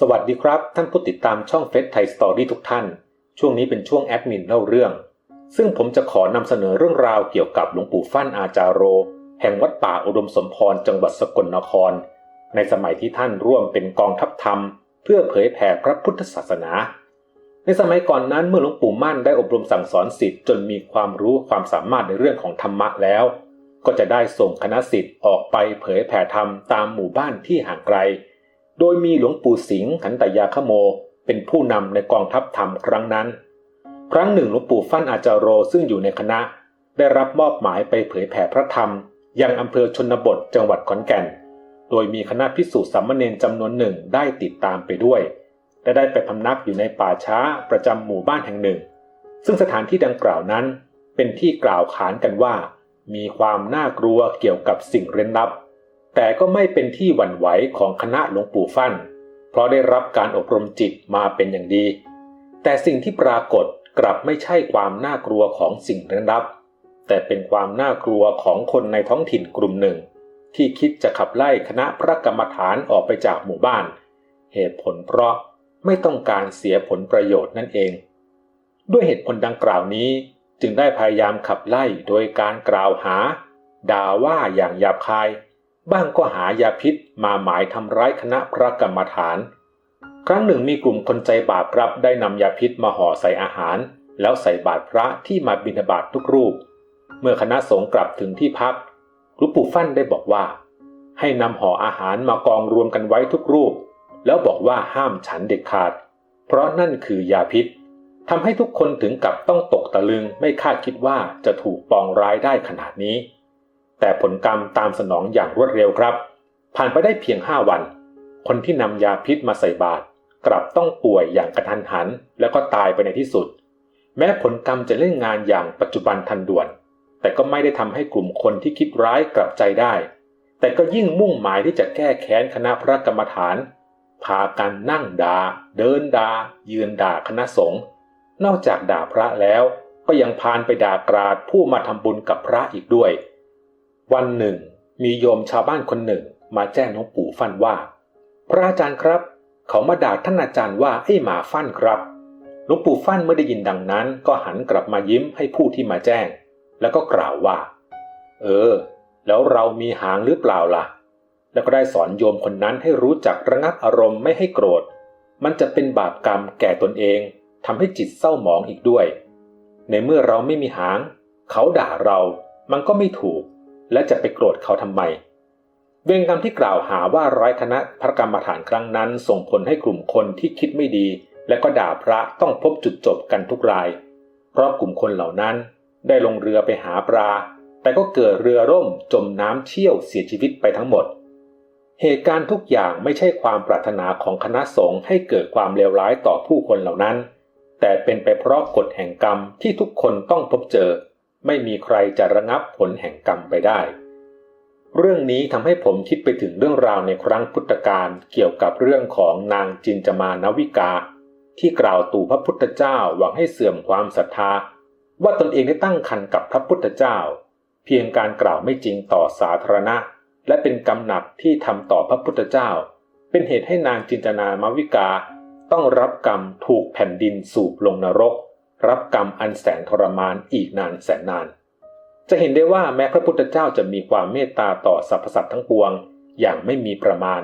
สวัสดีครับ ท่านผู้ติดตามช่องเฟซไทยสตอรี่ทุกท่าน ช่วงนี้เป็นช่วงแอดมินเล่าเรื่อง ซึ่งผมจะขอนำเสนอเรื่องราวเกี่ยวกับหลวงปู่ฟั่นอาจารโร แห่งวัดป่าอุดมสมพรจังหวัดสกลนคร ในสมัยที่ท่านร่วมเป็นกองทัพธรรม เพื่อเผยแผ่พระพุทธศาสนา ในสมัยก่อนนั้นเมื่อหลวงปู่มั่นได้อบรมสั่งสอนสิทธิ์จนมีความรู้ความสามารถในเรื่องของธรรมะแล้ว ก็จะได้ส่งคณะสิทธิ์ออกไปเผยแผ่ธรรมตามหมู่บ้านที่ห่างไกล โดยมีหลวงปู่สิงห์ขันตยาคโม เป็นผู้นำในกองทัพธรรมครั้งนั้น ครั้งหนึ่งหลวงปู่ฟั่นอาจารโรซึ่งอยู่ในคณะ ได้รับมอบหมายไปเผยแผ่พระธรรม ยังอำเภอชนบทจังหวัดขอนแก่น โดยมีคณะพิสูจน์สามมเณรจำนวนหนึ่งได้ติดตามไปด้วย และได้ไปพำนักอยู่ในป่าช้าประจำหมู่บ้านแห่งหนึ่ง ซึ่งสถานที่ดังกล่าวนั้น เป็นที่กล่าวขานกันว่า มีความน่ากลัวเกี่ยวกับสิ่งเร้นลับ แต่ก็ไม่เป็นที่หวั่นไหวของคณะหลวงปู่ฟั่น เพราะได้รับการอบรมจิตมาเป็นอย่างดี แต่สิ่งที่ปรากฏกลับไม่ใช่ความน่ากลัวของสิ่งเร้นลับ แต่เป็นความน่ากลัวของคนในท้องถิ่นกลุ่มหนึ่ง ที่คิดจะขับไล่คณะพระกรรมฐานออกไปจากหมู่บ้าน เหตุผลเพราะไม่ต้องการเสียผลประโยชน์นั่นเอง ด้วยเหตุผลดังกล่าวนี้จึงได้พยายามขับไล่โดยการกล่าวหา ด่าว่าอย่างหยาบคาย บ้างก็หายาพิษมาหมายทำร้ายคณะพระกรรมฐาน ครั้งหนึ่งมีกลุ่มคนใจบาปครับได้นำยาพิษมาห่อใส่อาหาร แล้วใส่บาตรพระที่มาบิณฑบาตทุกรูป เมื่อคณะสงฆ์กลับถึงที่พักหลวงปู่ฟั่นได้บอกว่า ให้นำห่ออาหารมากองรวมกันไว้ทุกรูป แล้วบอกว่าห้ามฉันเด็ดขาด เพราะนั่นคือยาพิษทำให้ทุกคนถึงกับต้องตกตะลึงไม่คาดคิดว่าจะถูกปองร้ายได้ขนาดนี้ แต่ผลกรรมตามสนองอย่างรวดเร็วครับ ผ่านไปได้เพียงห้าวัน คนที่นำยาพิษมาใส่บาตรกลับต้องป่วยอย่างกระทันหัน แล้วก็ตายไปในที่สุด แม้ผลกรรมจะเล่นงานอย่างปัจจุบันทันด่วน แต่ก็ไม่ได้ทำให้กลุ่มคนที่คิดร้ายกลับใจได้ แต่ก็ยิ่งมุ่งหมายที่จะแก้แค้นคณะพระกรรมฐาน พากันนั่งดา่าเดินดา่ายืนด่าคณะสงฆ์นอกจากด่าพระแล้วก็ยังพานไปด่ากราดผู้มาทำบุญกับพระอีกด้วย วันหนึ่ง มีโยมชาวบ้านคนหนึ่งมาแจ้งหลวงปู่ฟั่นว่า พระอาจารย์ครับ เขามาด่าท่านอาจารย์ว่าไอ้หมาฟั่นครับหลวงปู่ฟั่นเมื่อได้ยินดังนั้น ก็หันกลับมายิ้มให้ผู้ที่มาแจ้ง แล้วก็กล่าวว่า เออ แล้วเรามีหางหรือเปล่าล่ะ แล้วก็ได้สอนโยมคนนั้นให้รู้จักระงับอารมณ์ไม่ให้โกรธ มันจะเป็นบาปกรรมแก่ตนเองทำให้จิตเศร้าหมองอีกด้วย ในเมื่อเราไม่มีหาง เขาด่าเรา มันก็ไม่ถูก และจะไปโกรธเขาทำไม เวรกรรมที่กล่าวหาว่าร้ายคณะพระกรรมฐานครั้งนั้น ส่งผลให้กลุ่มคนที่คิดไม่ดี และก็ด่าพระต้องพบจุดจบกันทุกราย เพราะกลุ่มคนเหล่านั้น ได้ลงเรือไปหาปลา แต่ก็เกิดเรือร่มจมน้ำเชี่ยวเสียชีวิตไปทั้งหมด เหตุการณ์ทุกอย่างไม่ใช่ความปรารถนาของคณะสงฆ์ให้เกิดความเลวร้ายต่อผู้คนเหล่านั้น แต่เป็นไปเพราะกฎแห่งกรรมที่ทุกคนต้องพบเจอ ไม่มีใครจะระงับผลแห่งกรรมไปได้ เรื่องนี้ทำให้ผมคิดไปถึงเรื่องราวในครั้งพุทธกาลเกี่ยวกับเรื่องของนางจินจมานวิกา ที่กล่าวตู่พระพุทธเจ้าหวังให้เสื่อมความศรัทธา ว่าตนเองได้ตั้งคันกับพระพุทธเจ้า เพียงการกล่าวไม่จริงต่อสาธารณะ และเป็นกรรมหนักที่ทำต่อพระพุทธเจ้า เป็นเหตุให้นางจินจนามวิกา ต้องรับกรรมถูกแผ่นดินสูบลงนรก รับกรรมอันแสนทรมานอีกนานแสนนาน จะเห็นได้ว่าแม้พระพุทธเจ้าจะมีความเมตตาต่อสรรพสัตว์ทั้งปวง อย่างไม่มีประมาณ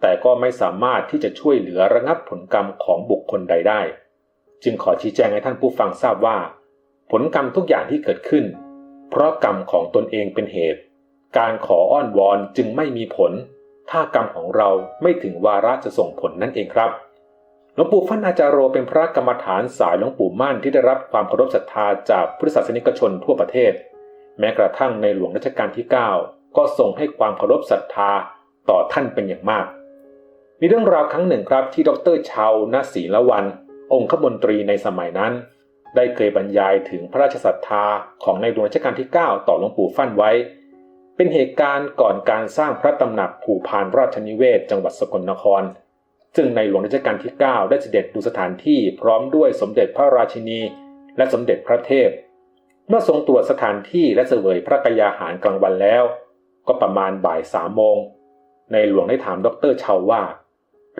แต่ก็ไม่สามารถที่จะช่วยเหลือระงับผลกรรมของบุคคลใดได้ จึงขอชี้แจงให้ท่านผู้ฟังทราบว่า ผลกรรมทุกอย่างที่เกิดขึ้น เพราะกรรมของตนเองเป็นเหตุ การขออ้อนวอนจึงไม่มีผล ถ้ากรรมของเราไม่ถึงวาระจะส่งผลนั่นเองครับ ลวงปู่ฟั่นอาจารโรเป็นพระกรรมฐานสายหลวงปู่มั่นที่ได้รับความเคารพศรัทธาจากพุทธศาสนิกชนทั่วประเทศ แม้กระทั่งในหลวงรัชกาลที่ 9 ก็ทรงให้ความเคารพศรัทธาต่อท่านเป็นอย่างมาก มีเรื่องราวครั้งหนึ่งครับที่ดรชาวนาศีละวัน องคมนตรีในสมัยนั้น ได้เคยบรรยายถึงพระราชศรัทธาของในหลวงรัชกาลที่ 9 ต่อหลวงปู่ฟั่นไว้ เป็นเหตุการณ์ก่อนการสร้างพระตำหนักผูพานราชนิเวศจังหวัดสกลนคร ซึ่งในหลวงรัชกาลที่ 9 ได้เสด็จดูสถานที่พร้อมด้วยสมเด็จพระราชินี และสมเด็จพระเทพ เมื่อทรงตรวจสถานที่และเสวยพระกยาหารกลางวันแล้ว ก็ประมาณบ่ายสามโมง ในหลวงได้ถามดรเชาว่า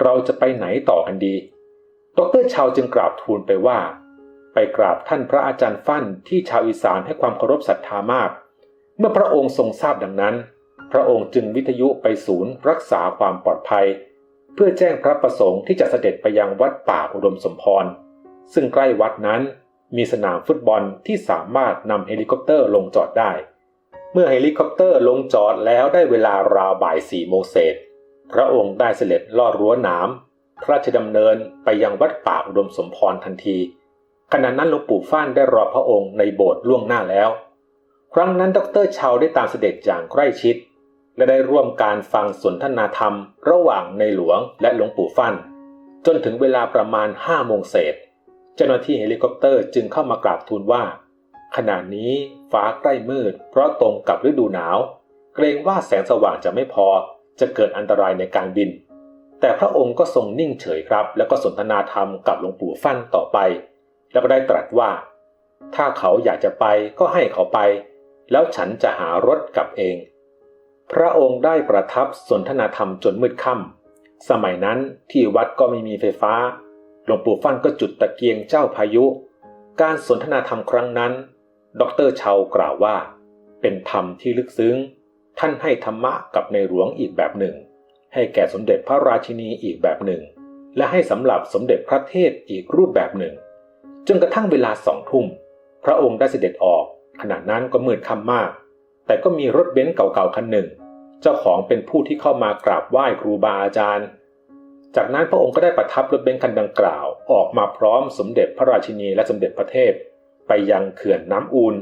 เราจะไปไหนต่อกันดี ดรชาวจึงกราบทูลไปว่า ไปกราบท่านพระอาจารย์ฟั่นที่ชาวอีสานให้ความเคารพศรัทธามาก เมื่อพระองค์ทรงทราบดังนั้น พระองค์จึงวิทยุไปศูนย์รักษาความปลอดภัย พื่อแจ้งพระประสงค์ที่จะเสด็จไปยังวัดป่าอุดมสมพร ซึ่งใกล้วัดนั้นมีสนามฟุตบอลที่สามารถนำเฮลิคอปเตอร์ลงจอดได้ เมื่อเฮลิคอปเตอร์ลงจอดแล้วได้เวลาราวบ่ายสี่โมงเศษ พระองค์ได้เสด็จลอดรั้วหนามพระราชดำเนินไปยังวัดป่าอุดมสมพรทันที ขณะนั้นหลวงปู่ฟ้านได้รอพระองค์ในโบสถ์ล่วงหน้าแล้ว ครั้งนั้นดรชาวได้ตามเสด็จอย่างใกล้ชิด และได้ร่วมการฟังสนทนาธรรม ระหว่างในหลวงและหลวงปู่ฟัน่น จนถึงเวลาประมาณห้าโมงเศษ เจ้าหน้าที่เฮลิคอปเตอร์จึงเข้ามากราบทูลว่า ขณะนี้ฟ้าใกล้มืด เพราะตรงกับฤดูหนาว เกรงว่าแสงสว่างจะไม่พอจะเกิดอันตรายในการบิน แต่พระองค์ก็ทรงนิ่งเฉยครับ แล้วก็สนทนาธรรมกับหลวงปู่ฟั่นต่อไป แล้วก็ได้ตรัสว่า ถ้าเขาอยากจะไปก็ให้เขาไป แล้วฉันจะหารถกลับเอง พระองค์ได้ประทับสนทนาธรรมจนมืดค่ำสมัยนั้นที่วัดก็ไม่มีไฟฟ้า หลวงปู่ฟั่นก็จุดตะเกียงเจ้าพายุ การสนทนาธรรมครั้งนั้น ดรเชากล่าวว่า เป็นธรรมที่ลึกซึ้ง ท่านให้ธรรมะกับในหลวงอีกแบบหนึ่ง ให้แก่สมเด็จพระราชินีอีกแบบหนึ่ง และให้สำหรับสมเด็จพระเทพอีกรูปแบบหนึ่ง จนกระทั่งเวลาสองทุ่ม พระองค์ได้เสด็จออก ขณะนั้นก็มืดค่ำมาก แต่ก็มีรถเบนซ์เก่าๆคันหนึ่ง เจ้าของเป็นผู้ที่เข้ามากราบไหว้ครูบาอาจารย์ จากนั้นพระองค์ก็ได้ประทับรถเบนซ์คันดังกล่าว ออกมาพร้อมสมเด็จพระราชินีและสมเด็จพระเทพ ไปยังเขื่อนน้ำอูน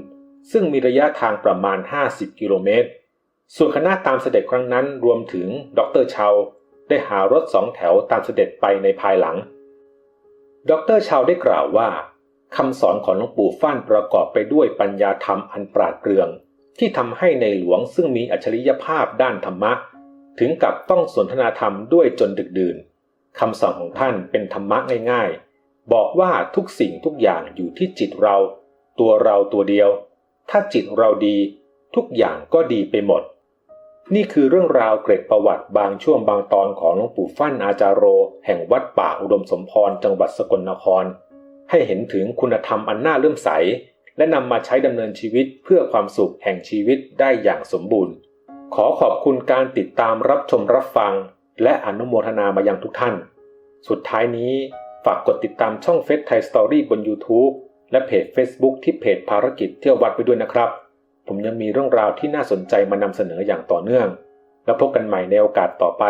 ซึ่งมีระยะทางประมาณ 50 กิโลเมตร ส่วนคณะตามเสด็จครั้งนั้นรวมถึงดรเชาได้หารถสองแถวตามเสด็จไปในภายหลัง ดรเชาได้กล่าวว่าคำสอนของหลวงปู่ฟ้านประกอบไปด้วยปัญญาธรรมอันปราดเปรื่อง ที่ทำให้ในหลวงซึ่งมีอัจฉริยภาพด้านธรรมะ ถึงกับต้องสนทนาธรรมด้วยจนดึกดื่นคำสอนของท่านเป็นธรรมะง่ายๆ บอกว่าทุกสิ่งทุกอย่างอยู่ที่จิตเรา ตัวเราตัวเดียว ถ้าจิตเราดี ทุกอย่างก็ดีไปหมด นี่คือเรื่องราวเกร็ดประวัติบางช่วงบางตอนของหลวงปู่ฟั่นอาจารโร แห่งวัดป่าอุดมสมพรจังหวัดสกลนคร ให้เห็นถึงคุณธรรมอันน่าเลื่อมใส และนำมาใช้ดำเนินชีวิตเพื่อความสุขแห่งชีวิตได้อย่างสมบูรณ์ ขอขอบคุณการติดตามรับชมรับฟัง และอนุโมทนามายังทุกท่าน สุดท้ายนี้ฝากกดติดตามช่องเฟซไทยสตอรี่บน YouTube และเพจ Facebook ที่เพจภารกิจเที่ยววัดไปด้วยนะครับ ผมยังมีเรื่องราวที่น่าสนใจมานำเสนออย่างต่อเนื่อง แล้วพบกันใหม่ในโอกาสต่อไป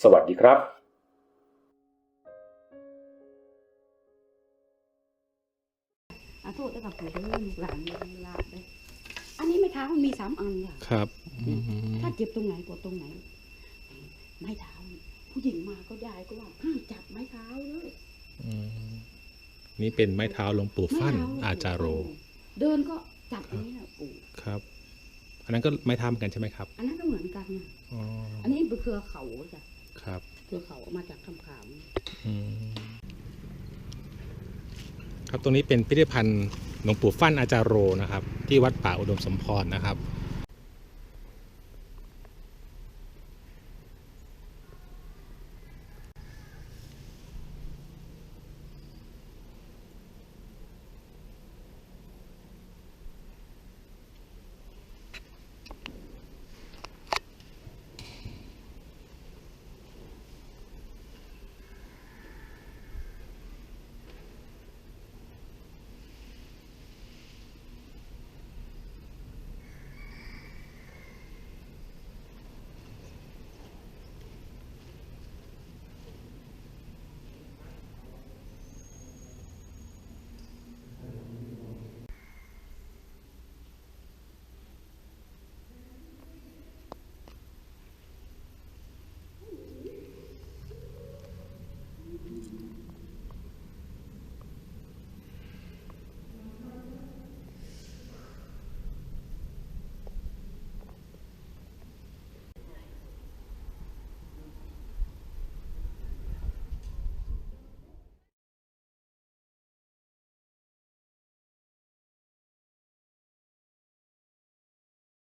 สวัสดีครับ อาโทษได้กับผู้ได้ลูกหลานลูกหลานได้อันนี้ไม่เท้ามันมีสามอันค่ะครับอืมถ้าเจ็บตรงไหนปวดตรงไหน ไม้เท้า ผู้หญิงมาก็ยายก็ว่าห้ามจับไม้เท้าเลยอืมนี่เป็นไม้เท้าหลวงปู่ฟั่นไม้เท้อาจารโร เดินก็จับอย่างนี้แหละปู่ครับ อันนั้นก็ไม้เท้าเหมือนกันใช่ไหมครับ อันนั้นก็เหมือนกันนะอ๋ออันนี้เป็นเครือเขาจ้ะครับ เครือเขาเอามาจากคำขามอืม ครับตรงนี้เป็นพิพิธภัณฑ์หลวงปู่ฟั่นอาจารโรนะครับ ที่วัดป่าอุดมสมพรนะครับ